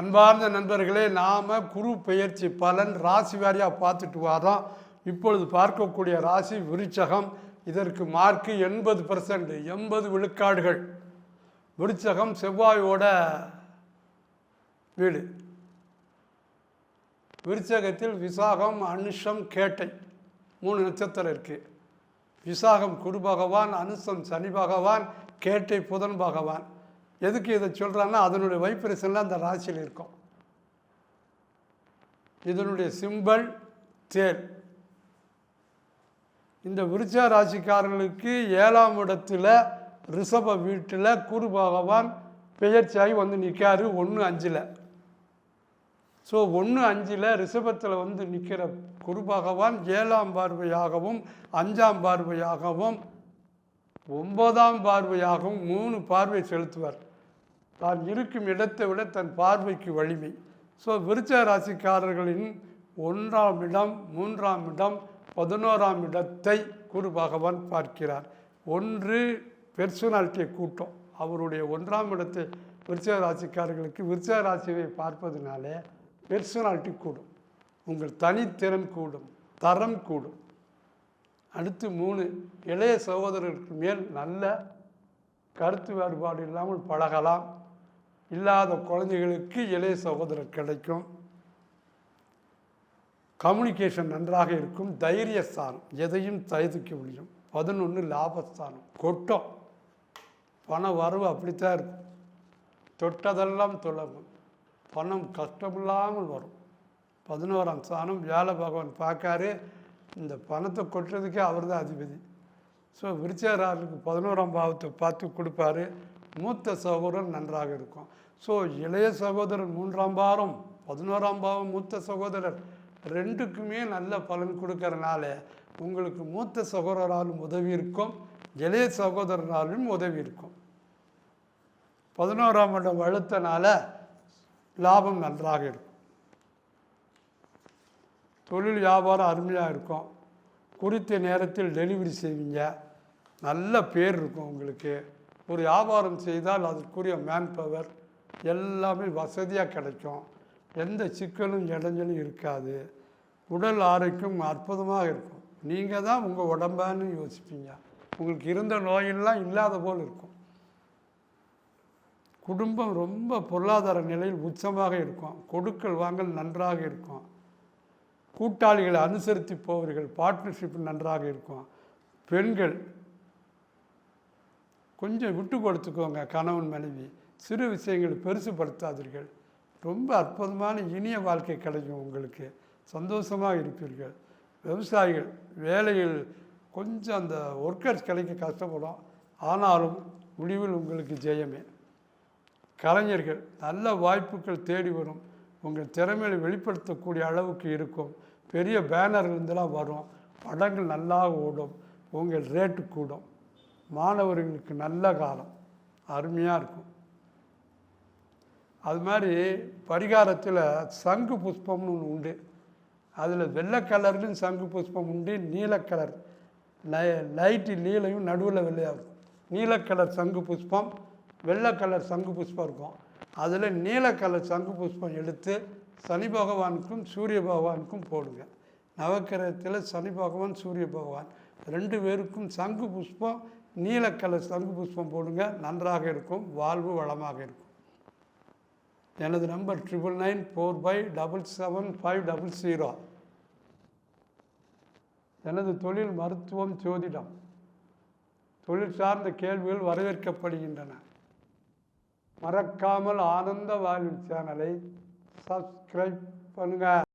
அன்பார்ந்த நண்பர்களே நாம் குரு பெயர்ச்சி பலன் ராசி வாரியாக பார்த்துட்டு வரோம் இப்பொழுது பார்க்கக்கூடிய ராசி விருச்சகம். இதற்கு மார்க்கு எண்பது பர்சன்ட் எண்பது விழுக்காடுகள். விருச்சகம் செவ்வாயோட வீடு. விருச்சகத்தில் விசாகம் அனுஷம் கேட்டை மூணு நட்சத்திரம் இருக்குது விசாகம் குரு பகவான் அனுஷம் சனி பகவான் கேட்டை புதன் பகவான். எதுக்கு இதை சொல்கிறான்னா அதனுடைய வைப்ரேஷன்லாம் அந்த ராசியில் இருக்கும். இதனுடைய சிம்பல் தேர். இந்த விருச்ச ராசிக்காரர்களுக்கு ஏழாம் இடத்துல ரிஷப வீட்டில் குரு பகவான் பெயர்ச்சியாகி வந்து நிற்காரு ஒன்று அஞ்சில். ஸோ ஒன்று அஞ்சில் ரிஷபத்தில் வந்து நிற்கிற குரு பகவான் ஏழாம் பார்வையாகவும் அஞ்சாம் பார்வையாகவும் ஒன்பதாம் பார்வையாகவும் மூணு பார்வை செலுத்துவார். தான் இருக்கும் இடத்தை விட தன் பார்வைக்கு வலிமை. ஸோ விருச்ச ராசிக்காரர்களின் ஒன்றாம் இடம் மூன்றாம் இடம் பதினோராம் இடத்தை குரு பகவான் பார்க்கிறார். ஒன்று பெர்சனாலிட்டியை கூட்டம். அவருடைய ஒன்றாம் இடத்தை விருச்ச ராசிக்காரர்களுக்கு விருச்ச ராசியை பார்ப்பதனாலே பெர்சனாலிட்டி கூடும். உங்கள் தனித்திறன் கூடும் தரம் கூடும். அடுத்து மூணு இளைய சகோதரருக்கு மேல் நல்ல கருத்து வேறுபாடு இல்லாமல் பழகலாம். இல்லாத குழந்தைகளுக்கு இளைய சகோதரர் கிடைக்கும். கம்யூனிகேஷன் நன்றாக இருக்கும். தைரியஸ்தானம் எதையும் தயதுக்க முடியும். பதினொன்று லாபஸ்தானம் கொட்டம். பண வரவு அப்படித்தான் இருக்கும். தொட்டதெல்லாம் தொடங்கும் பணம் கஷ்டமில்லாமல் வரும். பதினோராம் ஸ்தானம் வேலை பகவான் பார்க்காரு. இந்த பணத்தை கொட்டுறதுக்கே அவர் தான் அதிபதி. ஸோ விருச்சராருக்கு பதினோராம் பாவத்தை பார்த்து கொடுப்பாரு. மூத்த சகோதரன் நன்றாக இருக்கும். ஸோ இளைய சகோதரர் மூன்றாம் பாரம் பதினோராம் பாவம் மூத்த சகோதரர் ரெண்டுக்குமே நல்ல பலன் கொடுக்கறனால உங்களுக்கு மூத்த சகோதரராலும் உதவி இருக்கும். இளைய சகோதரராலும் உதவி இருக்கும். பதினோராம் இடம் வழுத்தனால லாபம் நன்றாக இருக்கும். தொழில் வியாபாரம் அருமையாக இருக்கும். குறித்த நேரத்தில் டெலிவரி செய்வீங்க. நல்ல பேர் இருக்கும் உங்களுக்கு. ஒரு வியாபாரம் செய்தால் அதற்குரிய மேன் பவர் எல்லாமே வசதியாக கிடைக்கும். எந்த சிக்கலும் இடைஞ்சலும் இருக்காது. உடல் ஆரோக்கியம் அற்புதமாக இருக்கும். நீங்கள் தான் உங்கள் உடம்பான்னு யோசிப்பீங்க. உங்களுக்கு இருந்த நோயெல்லாம் இல்லாத போல் இருக்கும். குடும்பம் ரொம்ப பொருளாதார நிலையில் உச்சமாக இருக்கும். கொடுக்கல் வாங்கல் நன்றாக இருக்கும். கூட்டாளிகளை அனுசரித்து போவர்கள். பார்ட்னர்ஷிப் நன்றாக இருக்கும். பெண்கள் கொஞ்சம் விட்டு கொடுத்துக்கோங்க கணவன் மனைவி. சிறு விஷயங்களை பெருசுபடுத்தாதீர்கள். ரொம்ப அற்புதமான இனிய வாழ்க்கை கிடைக்கும் உங்களுக்கு. சந்தோஷமாக இருப்பீர்கள். விவசாயிகள் வேலையில் கொஞ்சம் அந்த ஒர்க்கர்ஸ் கிடைக்க கஷ்டப்படும். ஆனாலும் முடிவில் உங்களுக்கு ஜெயமே. கலைஞர்கள் நல்ல வாய்ப்புகள் தேடி வரும். உங்கள் திறமையை வெளிப்படுத்தக்கூடிய அளவுக்கு இருக்கும். பெரிய பேனர் இருந்தெல்லாம் வரும். படங்கள் நல்லா ஓடும். உங்கள் ரேட்டு கூடும். மாணவர்களுக்கு நல்ல காலம். அருமையாக இருக்கும். அது மாதிரி பரிகாரத்தில் சங்கு புஷ்பம்னு ஒன்று உண்டு. அதில் வெள்ளை கலர்லையும் சங்கு புஷ்பம் உண்டு. நீல கலர். லை லைட்டு நீலையும் நடுவில் வெள்ளையாக இருக்கும். நீல கலர் சங்கு புஷ்பம் வெள்ளை கலர் சங்கு புஷ்பம் இருக்கும். அதில் நீல கலர் சங்கு புஷ்பம் எடுத்து சனி பகவானுக்கும் சூரிய பகவானுக்கும் போடுங்க. நவக்கிரகத்தில் சனி பகவான் சூரிய பகவான். ரெண்டு பேருக்கும் சங்கு புஷ்பம் நீல கலர் சங்கு புஷ்பம் போடுங்க. நன்றாக இருக்கும் வாழ்வு வளமாக இருக்கும். எனது number triple nine four five double seven five double zero. எனது தொழில் மருத்துவம் ஜோதிடம். தொழில் சார்ந்த கேள்விகள் வரவேற்கப்படுகின்றன. மறக்காமல் ஆனந்த வாழ்வு சேனலை சப்ஸ்கிரைப் பண்ணுங்கள்